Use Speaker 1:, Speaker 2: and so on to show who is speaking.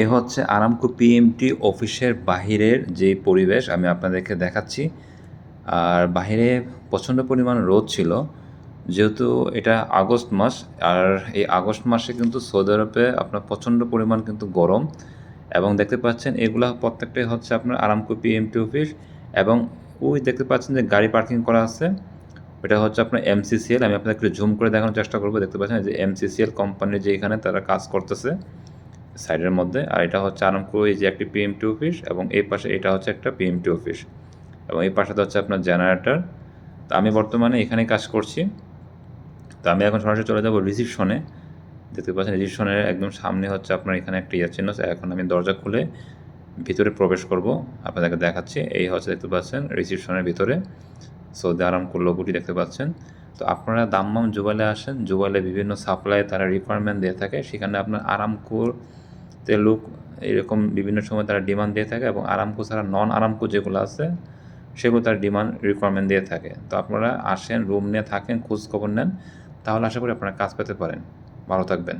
Speaker 1: এ হচ্ছে Aramco PMT অফিসের বাহিরের যে পরিবেশ আমি আপনাদেরকে দেখাচ্ছি। আর বাহিরে প্রচণ্ড পরিমাণ রোদ ছিল, যেহেতু এটা আগস্ট মাস, আর এই আগস্ট মাসে কিন্তু সৌদি আরবে আপনার প্রচণ্ড পরিমাণ কিন্তু গরম। এবং দেখতে পাচ্ছেন এগুলা প্রত্যেকটাই হচ্ছে আপনার আরামকো পিএমটি অফিস, এবং ওই দেখতে পাচ্ছেন যে গাড়ি পার্কিং করা আছে। এটা হচ্ছে আপনার এমসিসিএল আমি আপনাদের একটু জুম করে দেখানোর চেষ্টা করব। দেখতে পাচ্ছেন যে এমসিসিএল কোম্পানির যে এখানে তারা কাজ করতেছে। সাইডের মধ্যে, আর এটা হচ্ছে আরামকো এই যে একটি পিএমটি অফিস এবং এই পাশে এটা হচ্ছে একটা পিএমটি অফিস এবং এই পাশে হচ্ছে আপনার জেনারেটর তো আমি বর্তমানে এখানে কাজ করছি। তো আমি এখন সরাসরি চলে যাব রিসিপশনে দেখতে পাচ্ছেন রিসিপশনের একদম সামনে হচ্ছে আপনার এখানে একটা ইয়ার চিহ্ন। এখন আমি দরজা খুলে ভিতরে প্রবেশ করব, আপনাদেরকে দেখাচ্ছি। এই হচ্ছে দেখতে পাচ্ছেন রিসিপশনের ভিতরে সৌদি আরামকো লোগোটি দেখতে পাচ্ছেন। তো আপনারা দাম্মাম জুবাইলে আসেন। জুবাইলে বিভিন্ন সাপ্লাই তারা রিকোয়ারমেন্ট দিয়ে থাকে। সেখানে আপনার আরামকোতে লোক এরকম বিভিন্ন সময় তারা ডিমান্ড দিয়ে থাকে এবং আরামকো ছাড়া নন আরামকো যেগুলো আছে, সেগুলো তার ডিমান্ড রিকোয়ারমেন্ট দিয়ে থাকে। তো আপনারা আসেন রুম নিয়ে থাকেন, খোঁজ খবর নেন, তাহলে আশা করি আপনারা কাজ পেতে পারেন। ভালো থাকবেন।